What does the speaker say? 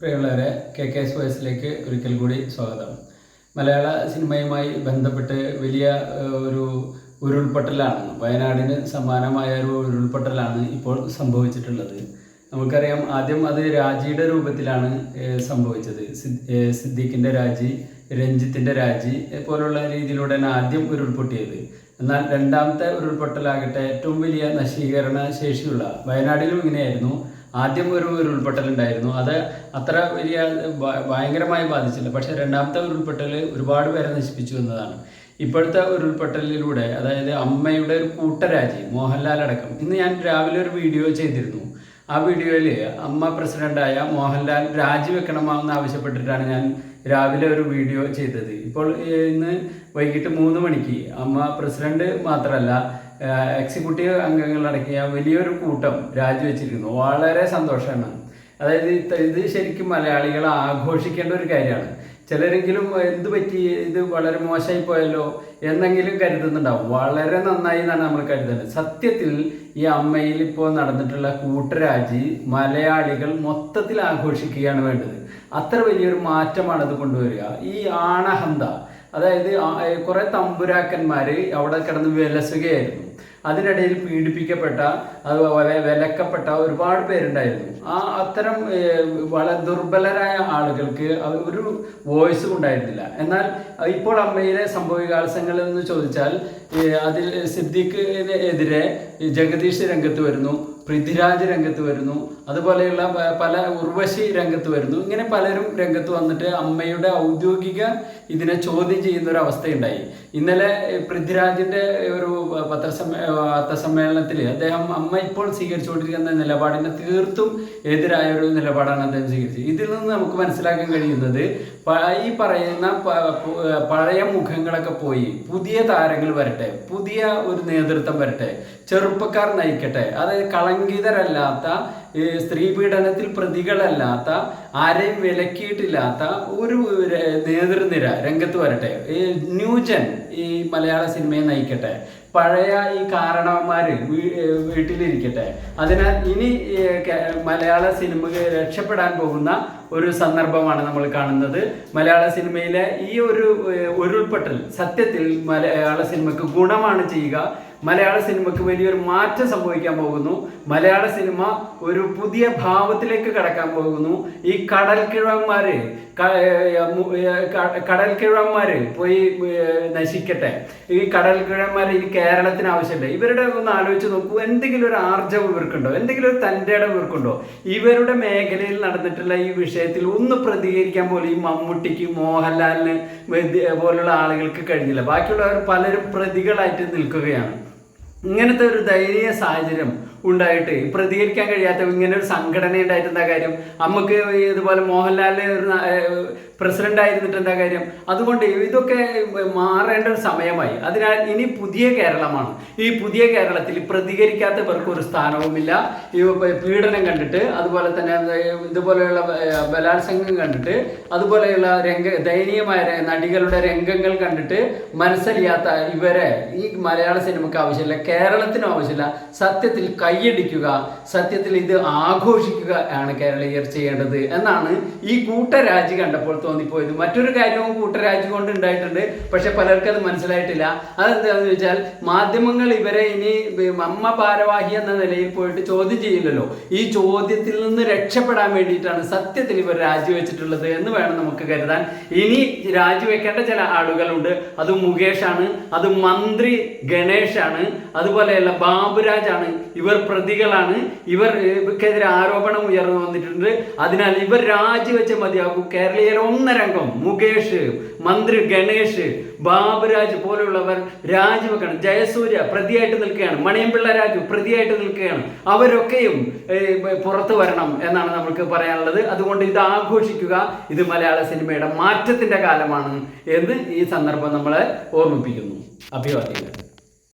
പ്രിയമുള്ളവരെ K K S വോയിസിലേക്ക് ഒരിക്കൽ കൂടി സ്വാഗതം. മലയാള സിനിമയുമായി ബന്ധപ്പെട്ട് വലിയ ഒരു ഉരുൾപൊട്ടലാണ് വയനാടിന് സമാനമായ ഒരു ഉരുൾപൊട്ടലാണ് ഇപ്പോൾ സംഭവിച്ചിട്ടുള്ളത്. നമുക്കറിയാം ആദ്യം അത് രാജിയുടെ രൂപത്തിലാണ് സംഭവിച്ചത്. സിദ്ദീഖിന്റെ രാജി രഞ്ജിത്തിന്റെ രാജി പോലുള്ള രീതിയിലൂടെയാണ് ആദ്യം ഉരുൾപൊട്ടിയത്. എന്നാൽ രണ്ടാമത്തെ ഉരുൾപൊട്ടലാകട്ടെ ഏറ്റവും വലിയ നശീകരണ ശേഷിയുള്ള വയനാടിലും ഇങ്ങനെയായിരുന്നു. ആദ്യം ഒരു ഉരുൾപൊട്ടൽ ഉണ്ടായിരുന്നു അത് അത്ര വലിയ ഭയങ്കരമായി ബാധിച്ചില്ല. പക്ഷേ രണ്ടാമത്തെ ഉരുൾപൊട്ടൽ ഒരുപാട് പേരെ നശിപ്പിച്ചു എന്നതാണ്. ഇപ്പോഴത്തെ ഉരുൾപൊട്ടലിലൂടെ അതായത് അമ്മയുടെ ഒരു കൂട്ടരാജി മോഹൻലാൽ അടക്കം. ഇന്ന് ഞാൻ രാവിലെ ഒരു വീഡിയോ ചെയ്തിരുന്നു. ആ വീഡിയോയിൽ അമ്മ പ്രസിഡന്റായ മോഹൻലാൽ രാജിവെക്കണമെന്ന് ആവശ്യപ്പെട്ടിട്ടാണ് ഞാൻ രാവിലെ ഒരു വീഡിയോ ചെയ്തത്. ഇപ്പോൾ ഇന്ന് വൈകിട്ട് മൂന്ന് മണിക്ക് അമ്മ പ്രസിഡന്റ് മാത്രമല്ല എക്സിക്യൂട്ടീവ് അംഗങ്ങളടങ്ങിയ വലിയൊരു കൂട്ടം രാജിവെച്ചിരിക്കുന്നു. വളരെ സന്തോഷമാണ് അതായത് ഇത് ശരിക്കും മലയാളികൾ ആഘോഷിക്കേണ്ട ഒരു കാര്യമാണ്. ചിലരെങ്കിലും എന്ത് പറ്റി? ഇത് വളരെ മോശമായി പോയല്ലോ എന്നെങ്കിലും കരുതുന്നുണ്ടാവും. വളരെ നന്നായി എന്നാണ് നമ്മൾ കരുതുന്നത്. സത്യത്തിൽ ഈ അമ്മയിൽ ഇപ്പോൾ നടന്നിട്ടുള്ള കൂട്ടരാജി മലയാളികൾ മൊത്തത്തിൽ ആഘോഷിക്കുകയാണ് വേണ്ടത്. അത്ര വലിയൊരു മാറ്റമാണ് ഇത് കൊണ്ടുവരിക. ഈ ആണഹന്ത അതായത് കുറെ തമ്പുരാക്കന്മാര് അവിടെ കിടന്ന് വിലസുകയായിരുന്നു. അതിനിടയിൽ പീഡിപ്പിക്കപ്പെട്ട അതുപോലെ വിലക്കപ്പെട്ട ഒരുപാട് പേരുണ്ടായിരുന്നു. ആ അത്തരം വളരെ ദുർബലരായ ആളുകൾക്ക് ഒരു വോയിസും ഉണ്ടായിരുന്നില്ല. എന്നാൽ ഇപ്പോൾ അമ്മയിലെ സംഭവവികാസങ്ങൾ എന്ന് ചോദിച്ചാൽ അതിൽ സിദ്ദീഖിനെതിരെ ജഗദീഷ് രംഗത്ത് വരുന്നു. പൃഥ്വിരാജ് രംഗത്ത് വരുന്നു. അതുപോലെയുള്ള പല ഉർവശി രംഗത്ത് വരുന്നു. ഇങ്ങനെ പലരും രംഗത്ത് വന്നിട്ട് അമ്മയുടെ ഔദ്യോഗിക ഇതിനെ ചോദ്യം ചെയ്യുന്ന ഒരു അവസ്ഥയുണ്ടായി ഇന്നലെ പൃഥ്വിരാജിന്റെ ഒരു പത്രസമ്മേ പത്രസമ്മേളനത്തിൽ അദ്ദേഹം അമ്മ ഇപ്പോൾ സ്വീകരിച്ചുകൊണ്ടിരിക്കുന്ന നിലപാടിന് തീർത്തും എതിരായ ഒരു നിലപാടാണ് അദ്ദേഹം സ്വീകരിച്ചത്. ഇതിൽ നിന്ന് നമുക്ക് മനസ്സിലാക്കാൻ കഴിയുന്നത് ഈ പറയുന്ന പഴയ മുഖങ്ങളൊക്കെ പോയി പുതിയ താരങ്ങൾ വരട്ടെ പുതിയ ഒരു നേതൃത്വം വരട്ടെ ചെറുപ്പക്കാർ നയിക്കട്ടെ അതായത് കളങ്കിതരല്ലാത്ത സ്ത്രീ പീഡനത്തിൽ പ്രതികളല്ലാത്ത ആരെയും വിലക്കിയിട്ടില്ലാത്ത ഒരു നേതൃനിര രംഗത്ത് വരട്ടെ. ഈ ന്യൂജൻ ഈ മലയാള സിനിമയെ നയിക്കട്ടെ. പഴയ ഈ കാരണവന്മാർ വീട്ടിലിരിക്കട്ടെ. അതിനാൽ ഇനി മലയാള സിനിമ രക്ഷപ്പെടാൻ പോകുന്ന ഒരു സന്ദർഭമാണ് നമ്മൾ കാണുന്നത്. മലയാള സിനിമയിലെ ഈ ഒരു ഉരുൾപൊട്ടൽ സത്യത്തിൽ മലയാള സിനിമക്ക് ഗുണമാണ് ചെയ്യുക. മലയാള സിനിമയ്ക്ക് വലിയൊരു മാറ്റം സംഭവിക്കാൻ പോകുന്നു. മലയാള സിനിമ ഒരു പുതിയ ഭാവത്തിലേക്ക് കടക്കാൻ പോകുന്നു. ഈ കടൽ കിഴവന്മാര് കടൽ കിഴവന്മാര് പോയി നശിക്കട്ടെ. ഈ കടൽ കിഴവന്മാർ ഈ കേരളത്തിന് ആവശ്യമില്ല. ഇവരുടെ ഒന്ന് ആലോചിച്ച് നോക്കൂ എന്തെങ്കിലും ഒരു ആർജവം ഇവർക്കുണ്ടോ? എന്തെങ്കിലും ഒരു തന്റെ ഇവർക്കുണ്ടോ? ഇവരുടെ മേഖലയിൽ നടന്നിട്ടുള്ള ഈ വിഷയത്തിൽ ഒന്ന് പ്രതികരിക്കാൻ പോലും ഈ മമ്മൂട്ടിക്ക് മോഹൻലാലിന് പോലുള്ള ആളുകൾക്ക് കഴിഞ്ഞില്ല. ബാക്കിയുള്ളവർ പലരും പ്രതികളായിട്ട് നിൽക്കുകയാണ്. ഇങ്ങനത്തെ ഒരു ദയനീയ സാഹചര്യം ഉണ്ടായിട്ട് പ്രതികരിക്കാൻ കഴിയാത്ത ഇങ്ങനെ ഒരു സംഘടന ഉണ്ടായിട്ട് എന്താ കാര്യം? നമുക്ക് ഇതുപോലെ മോഹൻലാലിനെ ഒരു പ്രസിഡന്റ് ആയിരുന്നിട്ട് എന്താ കാര്യം? അതുകൊണ്ട് ഇതൊക്കെ മാറേണ്ട ഒരു സമയമായി. അതിനാൽ ഇനി പുതിയ കേരളമാണ്. ഈ പുതിയ കേരളത്തിൽ പ്രതികരിക്കാത്തവർക്ക് ഒരു സ്ഥാനവുമില്ല. ഈ പീഡനം കണ്ടിട്ട് അതുപോലെ തന്നെ ഇതുപോലെയുള്ള ബലാത്സംഗം കണ്ടിട്ട് അതുപോലെയുള്ള രംഗ ദയനീയമായ നടികളുടെ രംഗങ്ങൾ കണ്ടിട്ട് മനസ്സറിയാത്ത ഇവരെ ഈ മലയാള സിനിമയ്ക്ക് ആവശ്യമില്ല കേരളത്തിനും ആവശ്യമില്ല. സത്യത്തിൽ കൈയടിക്കുക സത്യത്തിൽ ഇത് ആഘോഷിക്കുക ആണ് കേരളീയർ ചെയ്യേണ്ടത് എന്നാണ് ഈ കൂട്ടരാജി കണ്ടപ്പോൾ തോന്നിപ്പോയത്. മറ്റൊരു കാര്യവും കൂട്ടരാജി കൊണ്ട് ഉണ്ടായിട്ടുണ്ട് പക്ഷെ പലർക്കും അത് മനസ്സിലായിട്ടില്ല. അതെന്താണെന്ന് വെച്ചാൽ മാധ്യമങ്ങൾ ഇവരെ ഇനി അമ്മ ഭാരവാഹി എന്ന നിലയിൽ പോയിട്ട് ചോദ്യം ചെയ്യില്ലല്ലോ. ഈ ചോദ്യത്തിൽ നിന്ന് രക്ഷപ്പെടാൻ വേണ്ടിയിട്ടാണ് സത്യത്തിൽ ഇവർ രാജിവെച്ചിട്ടുള്ളത് എന്ന് വേണം നമുക്ക് കരുതാൻ. ഇനി രാജിവെക്കേണ്ട ചില ആളുകളുണ്ട്. അത് മുകേഷാണ് അത് മന്ത്രി ഗണേഷാണ് അതുപോലെയുള്ള ബാബുരാജാണ്. ഇവർ പ്രതികളാണ്. ഇവർ ഇവർക്കെതിരെ ആരോപണം ഉയർന്നു വന്നിട്ടുണ്ട്. അതിനാൽ ഇവർ രാജിവെച്ച മതിയാകും. കേരളീയർ ഒന്നരംഗം. മുകേഷ് മന്ത്രി ഗണേഷ് ബാബുരാജ് പോലുള്ളവർ രാജിവെക്കണം. ജയസൂര്യ പ്രതിയായിട്ട് നിൽക്കുകയാണ്. മണിയമ്പിള്ള രാജു പ്രതിയായിട്ട് നിൽക്കുകയാണ്. അവരൊക്കെയും പുറത്തു വരണം എന്നാണ് നമുക്ക് പറയാനുള്ളത്. അതുകൊണ്ട് ഇത് ആഘോഷിക്കുക. ഇത് മലയാള സിനിമയുടെ മാറ്റത്തിന്റെ കാലമാണ് എന്ന് ഈ സന്ദർഭം നമ്മളെ ഓർമ്മിപ്പിക്കുന്നു. അഭിവാദ്യങ്ങൾ.